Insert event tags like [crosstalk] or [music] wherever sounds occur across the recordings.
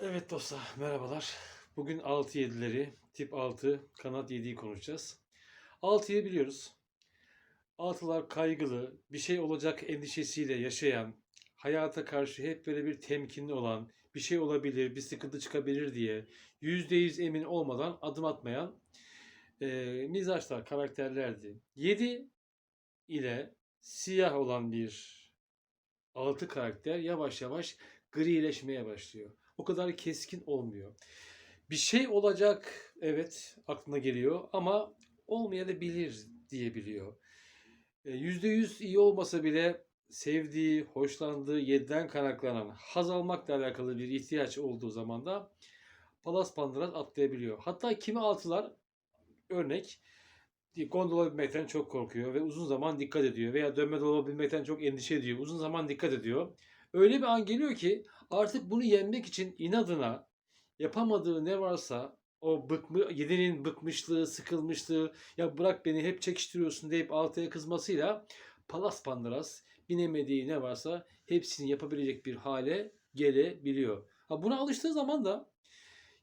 Evet dostlar merhabalar. Bugün 6-7'leri tip 6 kanat 7'yi konuşacağız. 6'yı biliyoruz. 6'lar kaygılı, bir şey olacak endişesiyle yaşayan, hayata karşı hep böyle bir temkinli olan, bir şey olabilir, bir sıkıntı çıkabilir diye %100 emin olmadan adım atmayan e, mizaçlar, karakterlerdi. 7 ile siyah olan bir 6 karakter yavaş yavaş grileşmeye başlıyor o kadar keskin olmuyor. Bir şey olacak evet aklına geliyor ama olmayabilir diyebiliyor. %100 iyi olmasa bile sevdiği, hoşlandığı, yediden kaynaklanan haz almakla alakalı bir ihtiyaç olduğu zaman da palas pandıras atlayabiliyor. Hatta kimi altılar örnek gondola binmekten çok korkuyor ve uzun zaman dikkat ediyor veya dönme dolaba binmekten çok endişe ediyor. Uzun zaman dikkat ediyor. Öyle bir an geliyor ki artık bunu yenmek için inadına yapamadığı ne varsa o bıkmı, yedinin bıkmışlığı, sıkılmışlığı ya bırak beni hep çekiştiriyorsun deyip altıya kızmasıyla palas pandıras binemediği ne varsa hepsini yapabilecek bir hale gelebiliyor. Ha buna alıştığı zaman da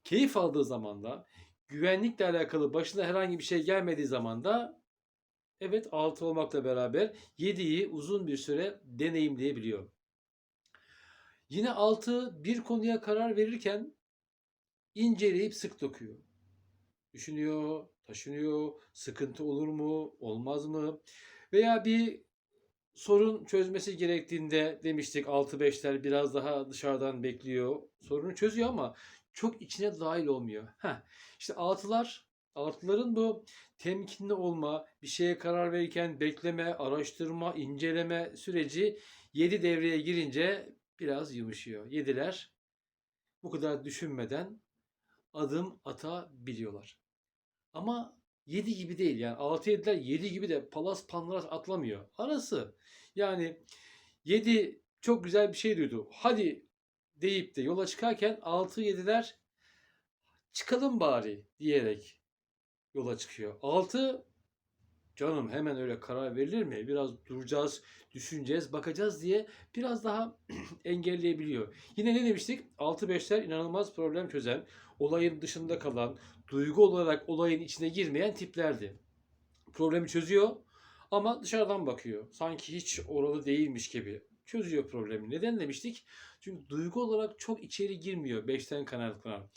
keyif aldığı zaman da güvenlikle alakalı başına herhangi bir şey gelmediği zaman da evet 6 olmakla beraber 7'yi uzun bir süre deneyimleyebiliyor. Yine 6 bir konuya karar verirken inceleyip sık dokuyor. Düşünüyor, taşınıyor, sıkıntı olur mu, olmaz mı? Veya bir sorun çözmesi gerektiğinde demiştik 6-5'ler biraz daha dışarıdan bekliyor. Sorunu çözüyor ama çok içine dahil olmuyor. Heh, işte 6'lar Altıların bu temkinli olma, bir şeye karar verirken bekleme, araştırma, inceleme süreci 7 devreye girince biraz yumuşuyor. Yediler bu kadar düşünmeden adım atabiliyorlar. Ama 7 gibi değil yani 6 yediler 7 gibi de palas panlas atlamıyor. Arası yani 7 çok güzel bir şey duydu. Hadi deyip de yola çıkarken 6 yediler çıkalım bari diyerek yola çıkıyor. 6 canım hemen öyle karar verilir mi? Biraz duracağız, düşüneceğiz, bakacağız diye biraz daha [clears throat] engelleyebiliyor. Yine ne demiştik? 6-5'ler inanılmaz problem çözen, olayın dışında kalan, duygu olarak olayın içine girmeyen tiplerdi. Problemi çözüyor ama dışarıdan bakıyor. Sanki hiç oralı değilmiş gibi çözüyor problemi. Neden demiştik? Çünkü duygu olarak çok içeri girmiyor 5'ten kaynaklanan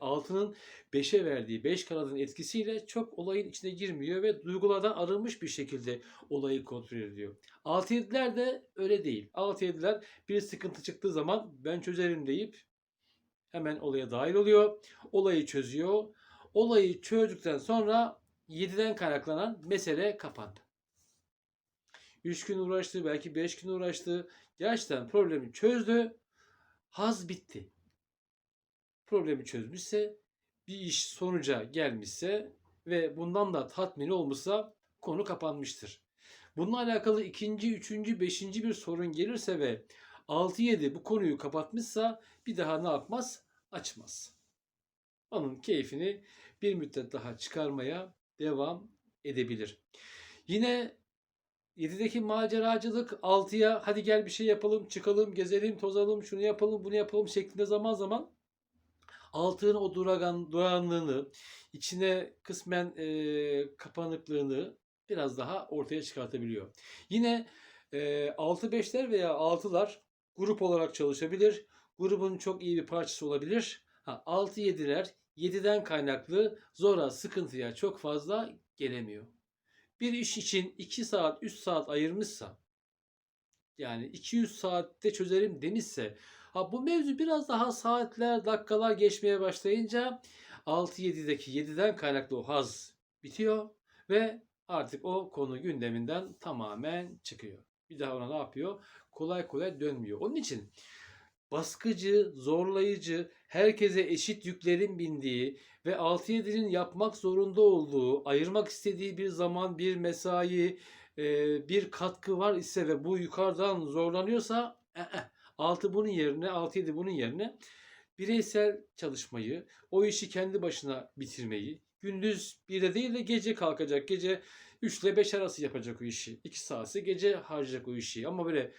altının 5'e verdiği 5 kanadın etkisiyle çok olayın içine girmiyor ve duygulardan arınmış bir şekilde olayı kontrol ediyor. 6-7'ler de öyle değil. 6-7'ler bir sıkıntı çıktığı zaman ben çözerim deyip hemen olaya dahil oluyor. Olayı çözüyor. Olayı çözdükten sonra 7'den kaynaklanan mesele kapandı. 3 gün uğraştı, belki 5 gün uğraştı. Gerçekten problemi çözdü. Haz bitti problemi çözmüşse, bir iş sonuca gelmişse ve bundan da tatmin olmuşsa konu kapanmıştır. Bununla alakalı ikinci, üçüncü, beşinci bir sorun gelirse ve 6-7 bu konuyu kapatmışsa bir daha ne yapmaz? Açmaz. Onun keyfini bir müddet daha çıkarmaya devam edebilir. Yine 7'deki maceracılık 6'ya hadi gel bir şey yapalım, çıkalım, gezelim, tozalım, şunu yapalım, bunu yapalım şeklinde zaman zaman altının o duragan, durağanlığını, içine kısmen e, kapanıklığını biraz daha ortaya çıkartabiliyor. Yine e, 6-5'ler veya 6'lar grup olarak çalışabilir. Grubun çok iyi bir parçası olabilir. Ha, 6-7'ler 7'den kaynaklı zora, sıkıntıya çok fazla gelemiyor. Bir iş için 2 saat, 3 saat ayırmışsa yani 200 saatte çözerim demişse Ha, bu mevzu biraz daha saatler, dakikalar geçmeye başlayınca 6-7'deki 7'den kaynaklı o haz bitiyor ve artık o konu gündeminden tamamen çıkıyor. Bir daha ona ne yapıyor? Kolay kolay dönmüyor. Onun için baskıcı, zorlayıcı, herkese eşit yüklerin bindiği ve 6-7'nin yapmak zorunda olduğu, ayırmak istediği bir zaman, bir mesai, bir katkı var ise ve bu yukarıdan zorlanıyorsa 6 bunun yerine 6-7 bunun yerine bireysel çalışmayı, o işi kendi başına bitirmeyi, gündüz bir de değil de gece kalkacak, gece 3 ile 5 arası yapacak o işi. 2 saatse gece harcayacak o işi. Ama böyle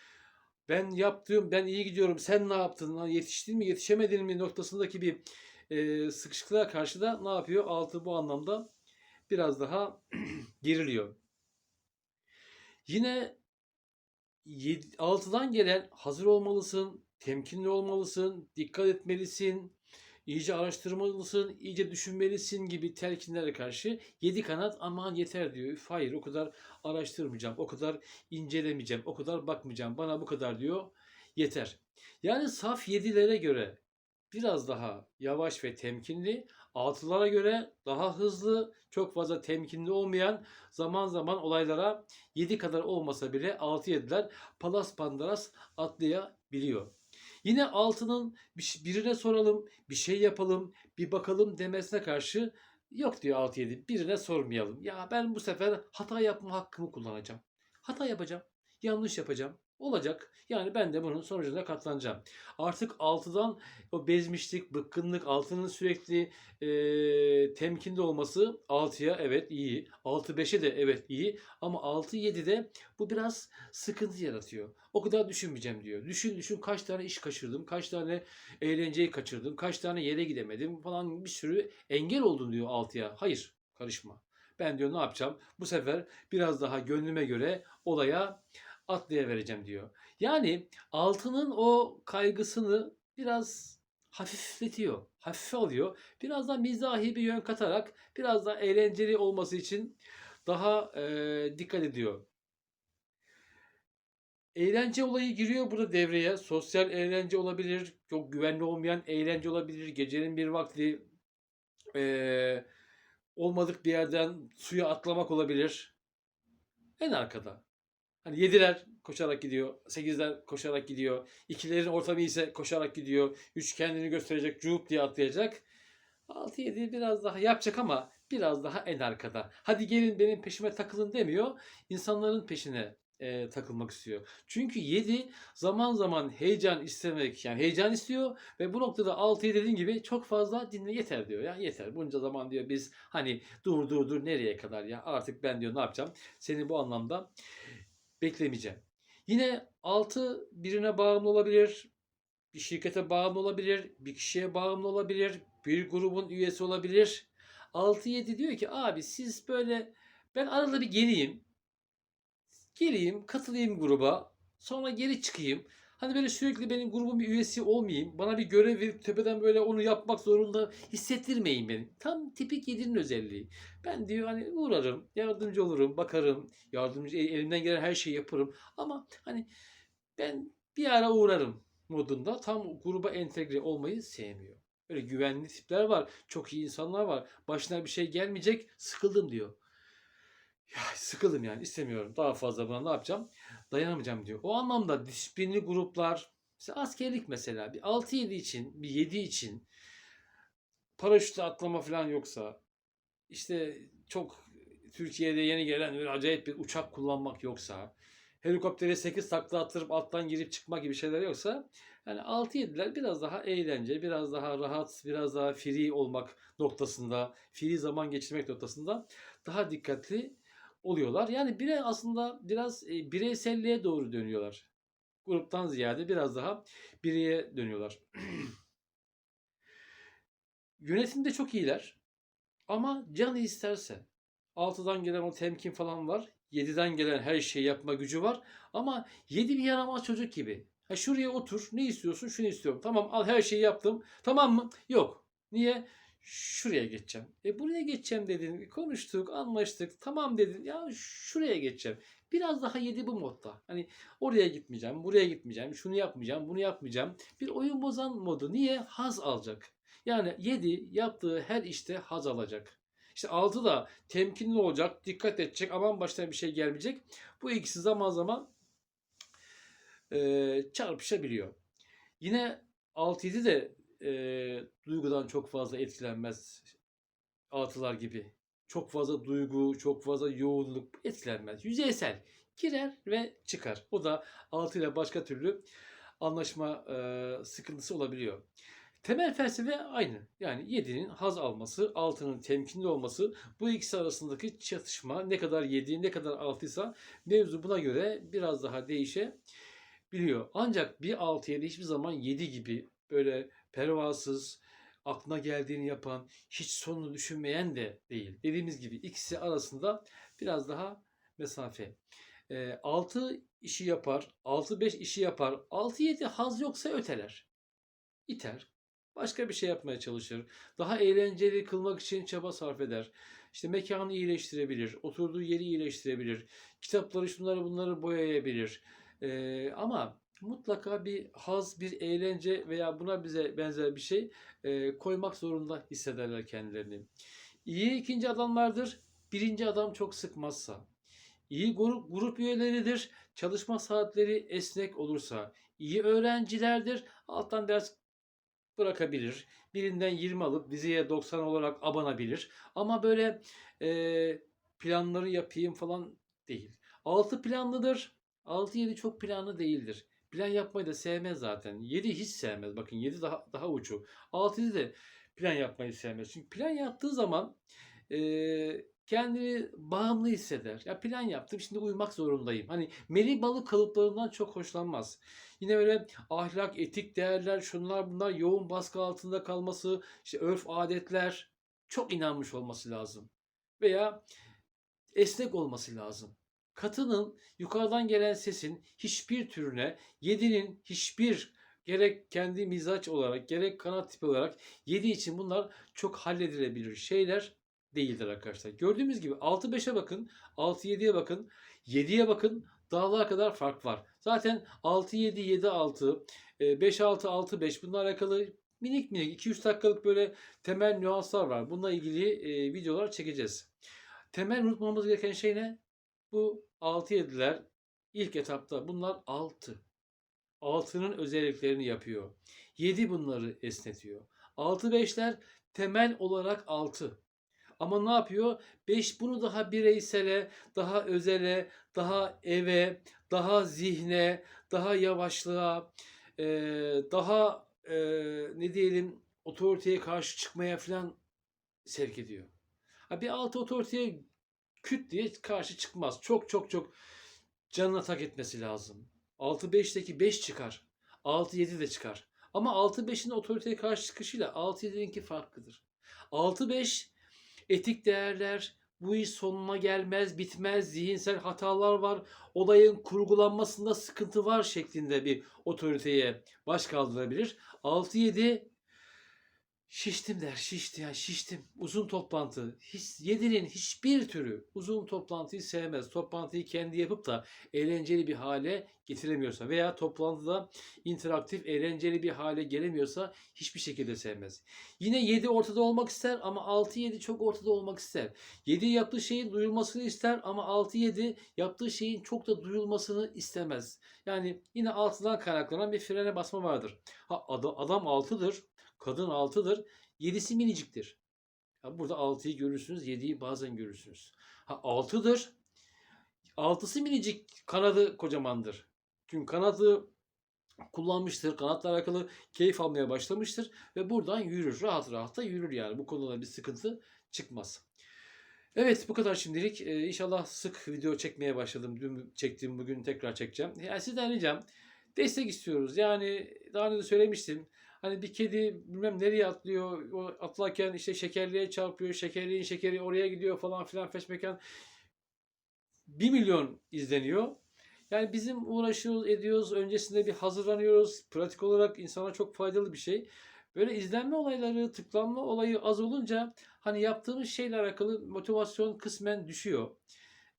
ben yaptım, ben iyi gidiyorum, sen ne yaptın, lan yetiştin mi, yetişemedin mi noktasındaki bir e, sıkışıklığa karşı da ne yapıyor? Altı bu anlamda biraz daha [clears throat] geriliyor. Yine 6'dan gelen hazır olmalısın, temkinli olmalısın, dikkat etmelisin, iyice araştırmalısın, iyice düşünmelisin gibi telkinlere karşı 7 kanat aman yeter diyor. Hayır o kadar araştırmayacağım, o kadar incelemeyeceğim, o kadar bakmayacağım. Bana bu kadar diyor. Yeter. Yani saf 7'lere göre biraz daha yavaş ve temkinli, altılara göre daha hızlı, çok fazla temkinli olmayan zaman zaman olaylara 7 kadar olmasa bile 6-7'ler palas pandaras atlayabiliyor. Yine altının bir- birine soralım, bir şey yapalım, bir bakalım demesine karşı yok diyor 6-7. Birine sormayalım. Ya ben bu sefer hata yapma hakkımı kullanacağım. Hata yapacağım. Yanlış yapacağım. Olacak. Yani ben de bunun sonucuna katlanacağım. Artık 6'dan o bezmişlik, bıkkınlık, altının sürekli e, temkinde olması 6'ya evet iyi. 6-5'e de evet iyi. Ama 6-7'de bu biraz sıkıntı yaratıyor. O kadar düşünmeyeceğim diyor. Düşün düşün kaç tane iş kaçırdım, kaç tane eğlenceyi kaçırdım, kaç tane yere gidemedim falan bir sürü engel oldun diyor 6'ya. Hayır karışma. Ben diyor ne yapacağım? Bu sefer biraz daha gönlüme göre olaya atlayıvereceğim diyor. Yani altının o kaygısını biraz hafifletiyor. Hafife alıyor. Biraz da mizahi bir yön katarak biraz da eğlenceli olması için daha e, dikkat ediyor. Eğlence olayı giriyor burada devreye. Sosyal eğlence olabilir. Çok güvenli olmayan eğlence olabilir. Gecenin bir vakti e, olmadık bir yerden suya atlamak olabilir. En arkada. Hani yediler koşarak gidiyor. Sekizler koşarak gidiyor. İkilerin ortamı ise koşarak gidiyor. Üç kendini gösterecek. Cuhup diye atlayacak. 6-7 biraz daha yapacak ama biraz daha en arkada. Hadi gelin benim peşime takılın demiyor. İnsanların peşine e, takılmak istiyor. Çünkü 7 zaman zaman heyecan istemek yani heyecan istiyor ve bu noktada 6'yı dediğim gibi çok fazla dinle yeter diyor. Ya yeter bunca zaman diyor biz hani dur dur dur nereye kadar ya artık ben diyor ne yapacağım seni bu anlamda beklemeyeceğim. Yine 6 birine bağımlı olabilir, bir şirkete bağımlı olabilir, bir kişiye bağımlı olabilir, bir grubun üyesi olabilir. 6-7 diyor ki abi siz böyle ben arada bir geleyim. Geleyim, katılayım gruba. Sonra geri çıkayım. Hani böyle sürekli benim grubun bir üyesi olmayayım. Bana bir görev verip tepeden böyle onu yapmak zorunda hissettirmeyin beni. Tam tipik 7'nin özelliği. Ben diyor hani uğrarım, yardımcı olurum, bakarım, yardımcı elimden gelen her şeyi yaparım. Ama hani ben bir ara uğrarım modunda tam gruba entegre olmayı sevmiyor. Öyle güvenli tipler var. Çok iyi insanlar var. Başına bir şey gelmeyecek. Sıkıldım diyor. Ya sıkıldım yani istemiyorum. Daha fazla buna ne yapacağım? Dayanamayacağım diyor. O anlamda disiplinli gruplar mesela askerlik mesela bir 6-7 için bir 7 için paraşütle atlama falan yoksa işte çok Türkiye'de yeni gelen böyle acayip bir uçak kullanmak yoksa helikoptere 8 takla attırıp alttan girip çıkma gibi şeyler yoksa yani 6-7'ler biraz daha eğlence, biraz daha rahat, biraz daha free olmak noktasında, free zaman geçirmek noktasında daha dikkatli oluyorlar. Yani bire aslında biraz e, bireyselliğe doğru dönüyorlar. Gruptan ziyade biraz daha bireye dönüyorlar. [clears throat] Yönetimde çok iyiler. Ama canı isterse 6'dan gelen o temkin falan var. 7'den gelen her şeyi yapma gücü var. Ama 7 bir yaramaz çocuk gibi. Ha şuraya otur. Ne istiyorsun? Şunu istiyorum. Tamam al her şeyi yaptım. Tamam mı? Yok. Niye? Şuraya geçeceğim. E buraya geçeceğim dedin. Konuştuk, anlaştık. Tamam dedin. Ya şuraya geçeceğim. Biraz daha yedi bu modda. Hani oraya gitmeyeceğim, buraya gitmeyeceğim, şunu yapmayacağım, bunu yapmayacağım. Bir oyun bozan modu. Niye? Haz alacak. Yani 7 yaptığı her işte haz alacak. İşte 6 da temkinli olacak, dikkat edecek, aman başına bir şey gelmeyecek. Bu ikisi zaman zaman e, çarpışabiliyor. Yine 6-7 de e, duygudan çok fazla etkilenmez. Altılar gibi. Çok fazla duygu, çok fazla yoğunluk etkilenmez. Yüzeysel. Girer ve çıkar. O da 6 ile başka türlü anlaşma e, sıkıntısı olabiliyor. Temel felsefe aynı. Yani 7'nin haz alması, 6'nın temkinli olması, bu ikisi arasındaki çatışma ne kadar 7, ne kadar 6 ise mevzu buna göre biraz daha değişebiliyor. biliyor. Ancak bir 6-7 hiçbir zaman 7 gibi böyle pervasız, aklına geldiğini yapan, hiç sonunu düşünmeyen de değil. Dediğimiz gibi ikisi arasında biraz daha mesafe. 6 işi yapar, 6-5 işi yapar, 6-7 haz yoksa öteler. İter. Başka bir şey yapmaya çalışır. Daha eğlenceli kılmak için çaba sarf eder. İşte mekanı iyileştirebilir. Oturduğu yeri iyileştirebilir. Kitapları şunları bunları boyayabilir. Ee, ama mutlaka bir haz, bir eğlence veya buna bize benzer bir şey e, koymak zorunda hissederler kendilerini. İyi ikinci adamlardır. Birinci adam çok sıkmazsa. İyi grup, grup üyeleridir. Çalışma saatleri esnek olursa. iyi öğrencilerdir. Alttan ders bırakabilir. Birinden 20 alıp vizeye 90 olarak abanabilir. Ama böyle e, planları yapayım falan değil. 6 planlıdır. 6-7 çok planlı değildir. Plan yapmayı da sevmez zaten. 7 hiç sevmez. Bakın 7 daha daha uçu. 6 de plan yapmayı sevmez. Çünkü plan yaptığı zaman e, kendini bağımlı hisseder. Ya plan yaptım şimdi uymak zorundayım. Hani meri balı kalıplarından çok hoşlanmaz. Yine böyle ahlak, etik değerler, şunlar bunlar yoğun baskı altında kalması, işte örf adetler çok inanmış olması lazım. Veya esnek olması lazım. Katının yukarıdan gelen sesin hiçbir türüne, yedinin hiçbir gerek kendi mizaç olarak gerek kanat tipi olarak yedi için bunlar çok halledilebilir şeyler değildir arkadaşlar. Gördüğümüz gibi 6-5'e bakın, 6-7'ye bakın, 7'ye bakın dağlar kadar fark var. Zaten 6-7, 7-6, 5-6, 6-5 bununla alakalı minik minik 2-3 dakikalık böyle temel nüanslar var. Bununla ilgili e, videolar çekeceğiz. Temel unutmamamız gereken şey ne? Bu 6-7'ler ilk etapta bunlar 6. 6'nın özelliklerini yapıyor. 7 bunları esnetiyor. 6-5'ler temel olarak 6. Ama ne yapıyor? 5 bunu daha bireysele, daha özele, daha eve, daha zihne, daha yavaşlığa, daha ne diyelim otoriteye karşı çıkmaya falan sevk ediyor. Bir altı otoriteye küt diye karşı çıkmaz. Çok çok çok canına tak etmesi lazım. 6-5'teki 5 çıkar. 6-7 de çıkar. Ama 6-5'in otoriteye karşı çıkışıyla 6-7'ninki farklıdır. 6-5 etik değerler, bu iş sonuna gelmez, bitmez, zihinsel hatalar var, olayın kurgulanmasında sıkıntı var şeklinde bir otoriteye baş kaldırabilir. 6-7 Şiştim der, şişti ya şiştim. Uzun toplantı. Hiç, yedinin hiçbir türü uzun toplantıyı sevmez. Toplantıyı kendi yapıp da eğlenceli bir hale getiremiyorsa veya toplantıda interaktif, eğlenceli bir hale gelemiyorsa hiçbir şekilde sevmez. Yine 7 ortada olmak ister ama 6-7 çok ortada olmak ister. 7 yaptığı şeyin duyulmasını ister ama 6-7 yaptığı şeyin çok da duyulmasını istemez. Yani yine 6'dan kaynaklanan bir frene basma vardır. Ha, adam, adam 6'dır Kadın 6'dır. 7'si miniciktir. Ya burada 6'yı görürsünüz, 7'yi bazen görürsünüz. Ha 6'dır. 6'sı minicik, kanadı kocamandır. Çünkü kanadı kullanmıştır. Kanatla alakalı keyif almaya başlamıştır ve buradan yürür. Rahat rahat da yürür yani. Bu konuda bir sıkıntı çıkmaz. Evet bu kadar şimdilik. Ee, inşallah sık video çekmeye başladım. Dün çektiğim bugün tekrar çekeceğim. Yani sizden ricam destek istiyoruz. Yani daha önce söylemiştim. Hani bir kedi bilmem nereye atlıyor. O atlarken işte şekerliğe çarpıyor. Şekerliğin şekeri oraya gidiyor falan filan feşmekan. 1 milyon izleniyor. Yani bizim uğraşıyoruz, ediyoruz. Öncesinde bir hazırlanıyoruz. Pratik olarak insana çok faydalı bir şey. Böyle izlenme olayları, tıklanma olayı az olunca hani yaptığımız şeyle alakalı motivasyon kısmen düşüyor.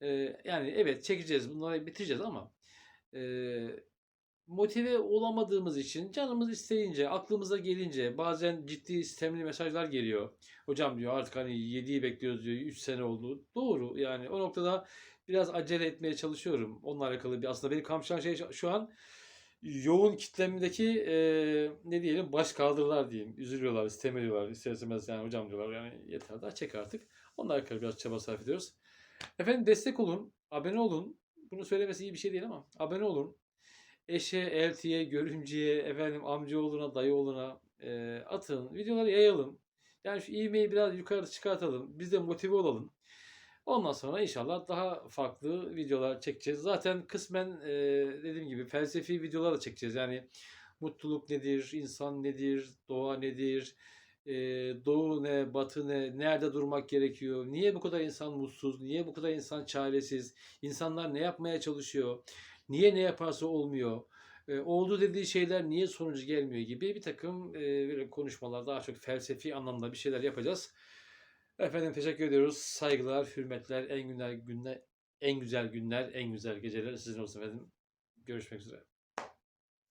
Ee, yani evet çekeceğiz, bunları bitireceğiz ama e, motive olamadığımız için canımız isteyince, aklımıza gelince bazen ciddi sistemli mesajlar geliyor. Hocam diyor artık hani 7'yi bekliyoruz diyor 3 sene oldu. Doğru yani o noktada biraz acele etmeye çalışıyorum. Onunla alakalı bir aslında beni kamçılan şey şu an yoğun kitlemdeki e, ne diyelim baş kaldırılar diyeyim. Üzülüyorlar, sistem ediyorlar. İster istemez yani hocam diyorlar yani yeter daha çek artık. Onunla alakalı biraz çaba sarf ediyoruz. Efendim destek olun, abone olun. Bunu söylemesi iyi bir şey değil ama abone olun eşe, eltiye, görümceye, efendim amcaoğluna, dayıoğluna e, atın. Videoları yayalım. Yani şu ivmeyi biraz yukarı çıkartalım. Biz de motive olalım. Ondan sonra inşallah daha farklı videolar çekeceğiz. Zaten kısmen e, dediğim gibi felsefi videolar da çekeceğiz. Yani mutluluk nedir, insan nedir, doğa nedir, e, doğu ne, batı ne, nerede durmak gerekiyor, niye bu kadar insan mutsuz, niye bu kadar insan çaresiz, insanlar ne yapmaya çalışıyor, niye ne yaparsa olmuyor, e, oldu dediği şeyler niye sonucu gelmiyor gibi bir takım e, böyle konuşmalar daha çok felsefi anlamda bir şeyler yapacağız. Efendim teşekkür ediyoruz. Saygılar, hürmetler, en güzel günler, en güzel günler, en güzel geceler sizin olsun efendim. Görüşmek üzere.